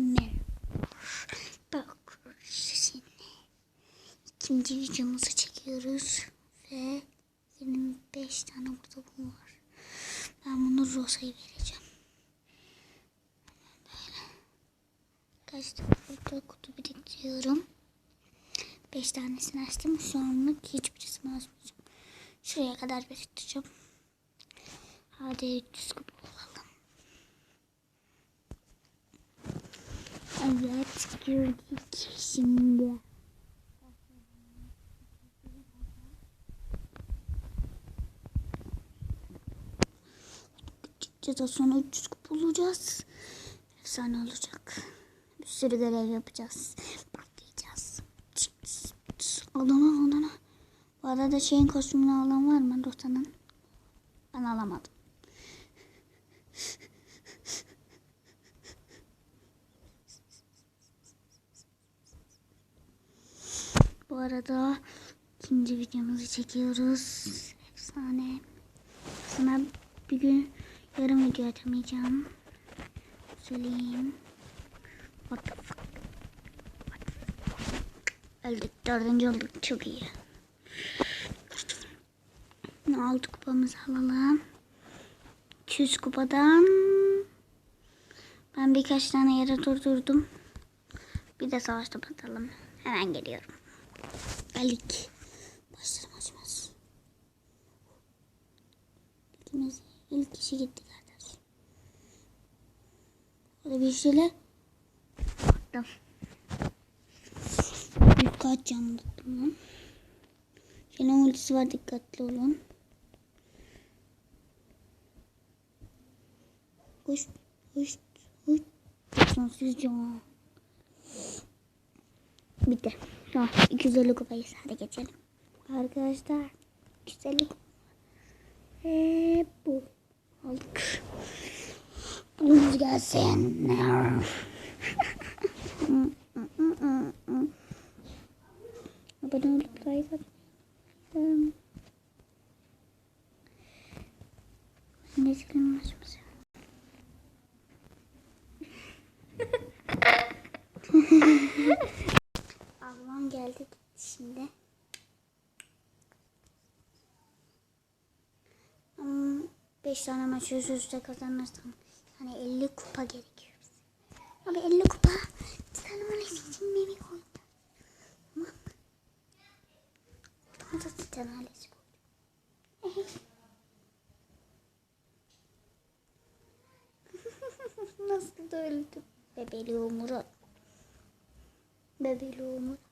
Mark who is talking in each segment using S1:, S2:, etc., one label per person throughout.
S1: Merhaba. Bak şimdi ikinci videomuzu çekiyoruz ve 25 tane burada bu var. Ben bunu Rosa'ya vereceğim. Böyle. Kaç tane burada kutu biriktiriyorum. 5 tanesini açtım. Anlık hiçbirisini açmayacağım. Şuraya kadar biriktireceğim. Hadi 300 kupa Evet girdik şimdi. Gideceğiz 300 kupa bulacağız. Efsane olacak. Bir sürü görev yapacağız. Patlayacağız. Alana alana. Bu arada şeyin kostümünü alan var mı Rota'nın? Ben alamadım. Arada ikinci videomuzu çekiyoruz. Efsane. Sana bir gün yarım video atamayacağım. Söyleyeyim. What the fuck? Öldük. Dördüncü olduk. Çok iyi. Altı kupamızı alalım. 200 kupadan ben birkaç tane yere durdurdum. Bir de savaş topu atalım. Hemen geliyorum. Geldik. Başlarım açmaz. İkimiz ilk kişi gitti kardeş. Orada bir şeyler. Bir kaç canlı tuttum. Şenol ultisi var dikkatli olun. Hoş, hoş, hoş. Sonsuz can. Bitti. Tamam. 250 kupayız. Hadi geçelim. Arkadaşlar. 250 kupa. Ve bu. Aldık. Bulumuz gelsin. Abone olup like atın. Ne çıkın başımıza. Geldi gitti şimdi. Ama 5 tane maç üst üste kazanırsam hani 50 kupa gerekiyor bize. Abi 50 kupa tanımanız için memi koydum. Tamam mı? Tam da titan ailesi koydum. Nasıl da öldüm. Bebeli Murat. Bebeli Murat.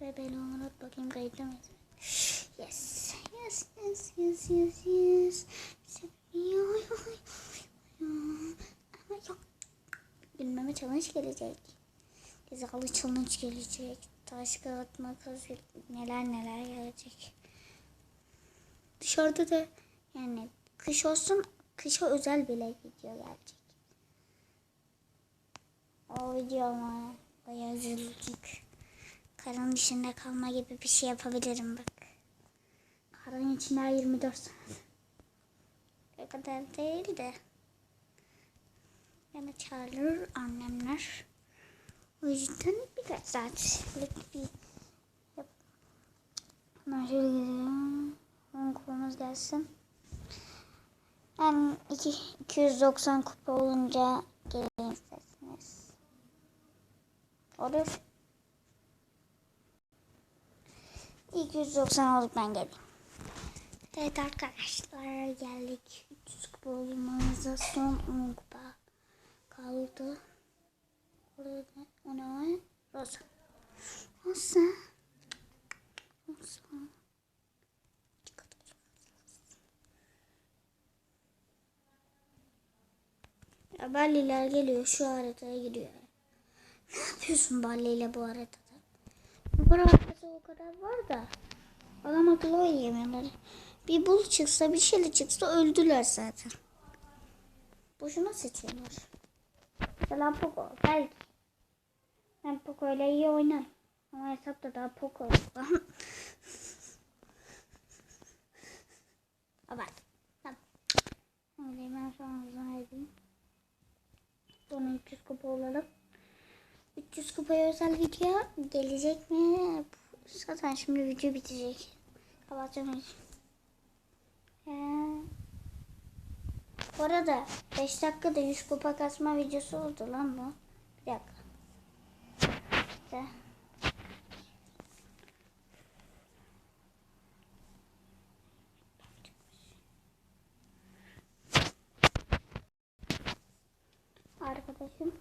S1: Bebeli Murat bakayım kayıtlı mıyız? Yes. Yes, yes, yes, yes, yes. Bilmeme challenge gelecek. Cezalı challenge gelecek. Taş kağıt makas neler neler gelecek. Dışarıda da yani kış olsun kışa özel bile video gelecek. O video ama bayağı üzüldük. Karın içinde kalma gibi bir şey yapabilirim bak. Karın içinde 24 saat. O kadar değil de. Yani çağırır annemler. O yüzden birkaç saatlik bir yap. Hemen şöyle. Onun kupamız gelsin. Hem iki, 290 kupa olunca gelin isterseniz. Olur. 290 olduk ben geldim. Evet arkadaşlar geldik. 300 kupa olmamıza son 10 kupa kaldı. Orada ne? O ne var? Rosa. Rosa. Rosa. Balliler geliyor şu haritaya gidiyor. Ne yapıyorsun Balli'yle bu haritada? Bu haritası o kadar var da. Adam akıllı oynayamıyorlar. Bir bul çıksa bir şeyle çıksa öldüler zaten. Boşuna seçiyorlar. Mesela Poco belki. Ben Poco ile iyi oynarım. Ama hesapta daha Poco yok. Abart. Tamam. Hadi ben şu an hızlı edeyim. Sonra kupa olalım. 300 kupaya özel video gelecek mi? Zaten şimdi video bitecek. Kapatacağım. Ee, bu arada 5 dakikada 100 kupa kasma videosu oldu lan bu. Bir dakika. İşte. Arkadaşım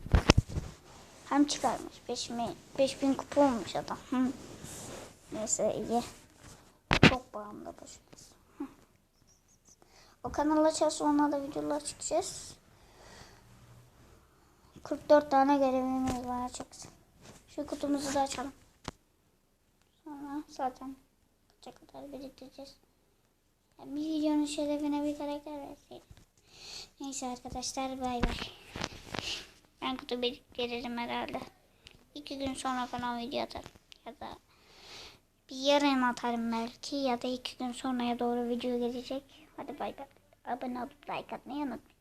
S1: hem çıkarmış 5000 5000 kupa olmuş adam. Hı. Neyse iyi. Çok bağımlı başımız. O kanal açarsa ona da videolar çıkacağız. 44 tane görevimiz var açacaksın. Şu kutumuzu da açalım. Sonra zaten kaça kadar biriktireceğiz. Yani bir videonun şerefine bir karakter verseydim. Neyse arkadaşlar bay bay. Ben kutu biriktiririm herhalde. İki gün sonra falan video atarım. Ya da bir yarın atarım belki. Ya da iki gün sonraya doğru video gelecek. Hadi bay bay. Abone olup like atmayı unutmayın.